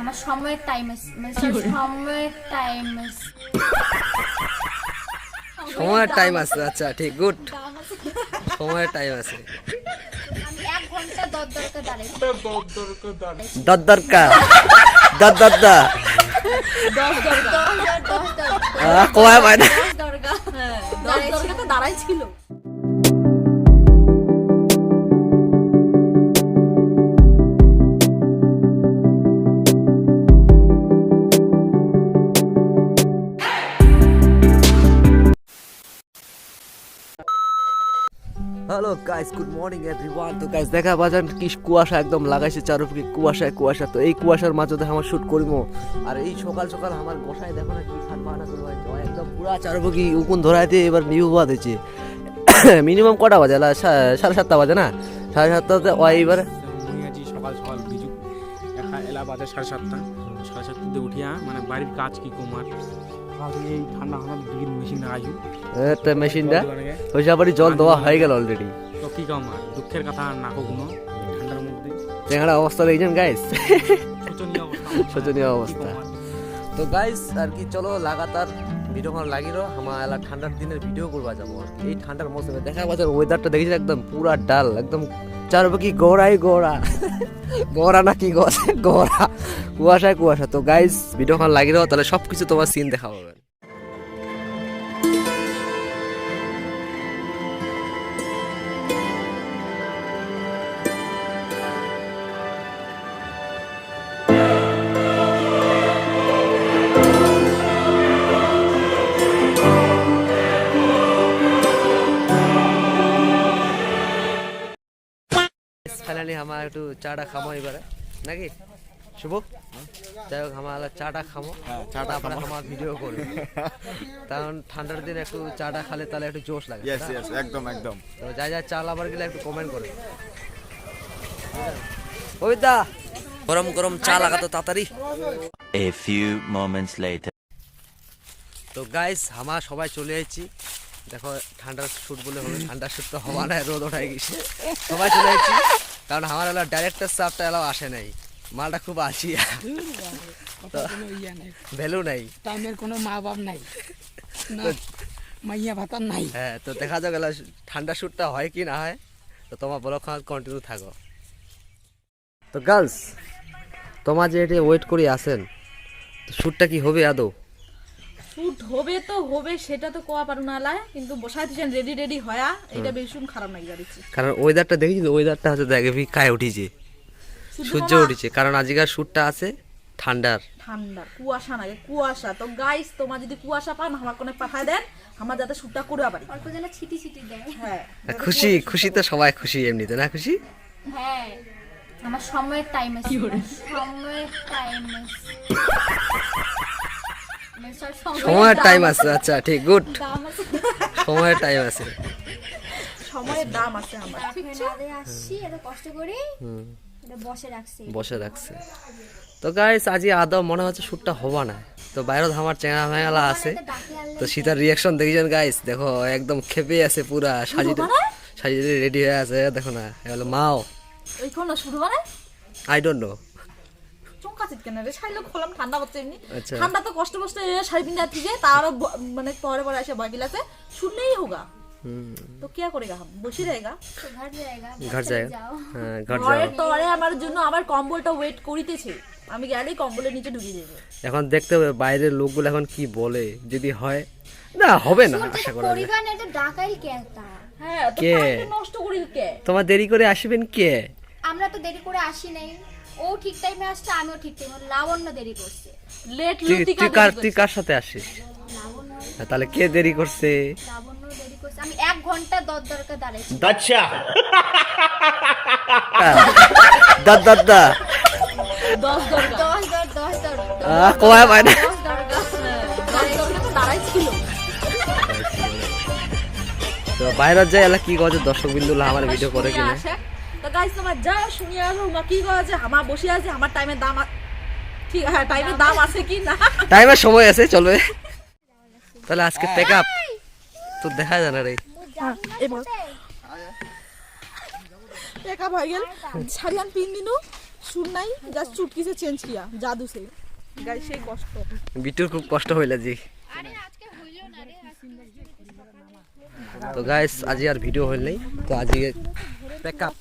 আমার সময়ের টাইম মানে সময়ের টাইম আছে সময়ের টাইম আছে আচ্ছা ঠিক গুড সময়ের টাইম আছে। আমি এক ঘণ্টা দর দরকার দর দর দা পায় না দরকার হ্যাঁ দাঁড়াই ছিল। Hello guys good morning everyone তো গাইস দেখা বাজান কি কুয়াশা একদম লাগাইছে চারদিকে কুয়াশায় কুয়াশা। তো এই কুয়াশার মাঝে আমার শুট করব। আর এই সকাল সকাল আমার গোসাই দেখো না কি খাট বাহানা করে হয়েছে একদম পুরা চারদিকে উকুন ধরাইতে এবার নিউ বাদ হয়েছে মিনিমাম কটা বাজে? সাড়ে সাতটা বাজে না? সাড়ে সাতটাতে ও এইবার মুই আছি সকাল সকাল বিজু এলা বাজে সাড়ে সাতটা। সাড়ে সাতটাতে উঠিয়া মানে বাড়ির কাজ কি কমার? এই ঠান্ডা মেশিন মেশিনটা ওই জল দেওয়া হয়ে গেল অলরেডি তো কি কামার দুঃখের কথা আর নাকো কোনো ঠান্ডার মধ্যে। চেঙ্গাড়া অবস্থা দেখছেন গাইস শোচনীয় অবস্থা? তো গাইস আর কি চলো লাগাতার ভিডিও ভিডিওখন লাগিরো আমার এলা ঠান্ডার দিনের ভিডিও করবা যাব। আর এই ঠান্ডার মৌসুমে দেখা যাচ্ছে ওয়েদারটা দেখেছি একদম পুরা ডাল একদম চারপাকি গোড়াই গোড়া। গোড়া না কি গছ গোড়া। কুয়াশায় কুয়াশা। তো গাইস ভিডিওখন লাগিরো তাহলে সব কিছু তোমার সিন দেখা পাবে। ফাইনালি আমার একটু চাটা খামো এবারে নাকি? শুভ। যাই হোক আমার চাটা খামো। চাটা পরে আমার ভিডিও করবে। কারণ ঠান্ডার দিনে একটু চাটা খালে তাহলে একটু জোশ লাগে একদম একদম। তো যাই যা চাল আবার গেলে একটু কমেন্ট করে। কবিতা গরম গরম চা লাগাতো তাড়াতাড়ি। A few moments later. তো গাইস আমার সবাই চলে এসেছি। দেখো ঠান্ডার শুট বলে হবে ঠান্ডার শুট তো হওয়া নাই রোদ ওঠাই গেছে। সবাই চলে এসেছি। কারণ আমার এলা ডাইরেক্টর সাপটা এলাও আসে নাই। মালটা খুব আছি। নাই। ভ্যালু নাই। টাইমের কোনো মা বাপ নাই। না মাইয়া ভাতার নাই। হ্যাঁ তো দেখা যাক ঠান্ডা শুটটা হয় কি না হয়। তো তোমার ব্লগ কন্টিনিউ থাকো। তো গার্লস তোমার যে এটা ওয়েট করে আসেন তো শ্যুটটা কি হবে আদৌ? শুট হবে তো হবে সেটা তো কোয়া পারু না লাই কিন্তু বসাই দিছেন রেডি রেডি হয়া। এটা ভীষণ খারাপ লাগি যাচ্ছে কারণ ওয়েদারটা দেখেছি ওয়েদারটা হচ্ছে দেখে কায় উঠিছে। সূর্য উঠেছে কারণ আজকের শ্যুটটা আছে ঠান্ডার। ঠান্ডা কুয়াশা নাগে কুয়াশা। তো গাইস তোমার যদি কুয়াশা পান আমার কোনে পাঠায় দেন আমার যাতে শুটটা করে পারি অল্প যেন ছিটি ছিটি দেয়। হ্যাঁ খুশি খুশি তো সবাই খুশি এমনিতে না খুশি? হ্যাঁ আমার সময়ের টাইম আছে সময়ের টাইম আছে মানে সময়ের টাইম আছে। আচ্ছা ঠিক গুড সময়ের টাইম আছে। সময়ের দাম আছে আমার। আসছি এত কষ্ট করে। বসে রাখছে। তো গাইস আজকে আদৌ মনে হচ্ছে শ্যুটটা হবা না? তো বাইরে আমার চেঙ্গা ভেঙালা আছে। তো সীতার রিয়াকশন দেখেছেন গাইস দেখো একদম খেপে আছে পুরা। সাজিয়ে সাজিয়ে রেডি হয়ে আছে দেখো না। এ হলো মাও। I don't know? ঠান্ডা হচ্ছে এমনি। আচ্ছা। ঠান্ডা তো কষ্ট কষ্ট শাড়ি পিন্ধা থেকে তারও মানে পরে পরে এসে বয় গিলাছে শুনলেই হোগা। তো কি করেগা हम বসে रहेगा তো ঘর জায়গা ঘর চলে যায় যাও হ্যাঁ ঘর ঘরের যাও তরে আমার জন্য আমার কম্বলটা ওয়েট করিতেছে আমি গেলেই কম্বলের নিচে ঢুকিয়ে দেবো এখন দেখতে হবে বাইরের লোকগুলো এখন কি বলে যদি হয় না হবে না আশা করা যায় পরিবার না এটা ডাকাই কেতা হ্যাঁ তো কে? টাইমটা নষ্ট করি কে তোমার দেরি করে আসবেন কে আমরা তো দেরি করে আসি নাই ও ঠিক টাইমে আসছে আমিও ঠিক টাইমে লাবণ্য দেরি করছে লেট তুই লুতিকা তুই কার তুই কার সাথে আসিস লাবণ্য হ্যাঁ, তাহলে কে দেরি করছে লাবণ্য দেরি করছে আমি এক ঘণ্টা দর দাঁড়াইছি। দাদ দা দশ দর দশ দর পায় না দশ দরকার দশ দরকার তো দাঁড়াই তো বাইরে যায় এলা কি করছে দর্শক বিন্দু আমার ভিডিও করে কিনা? আসে। তো গাইস তোমার যা শুনিয়ে আসো মা কি করেছে আমার বসে আছে আমার টাইমের দাম ঠিক হ্যাঁ টাইমের দাম আছে কি না? টাইমের সময় আছে চলবে। তাহলে আজকে প্যাক আপ তো দেখা যায় না রে। হ্যাঁ, একা ভাই গেল ছাড়িয়ান তিন দিনও সুর নাই যা চুটকিছে চেঞ্জ কিয়া জাদু সে। গাই সেই কষ্ট। বিটুর খুব কষ্ট হইলা জি তো গাইস আজি আর ভিডিও হইল নাই তো আজি প্যাক আপ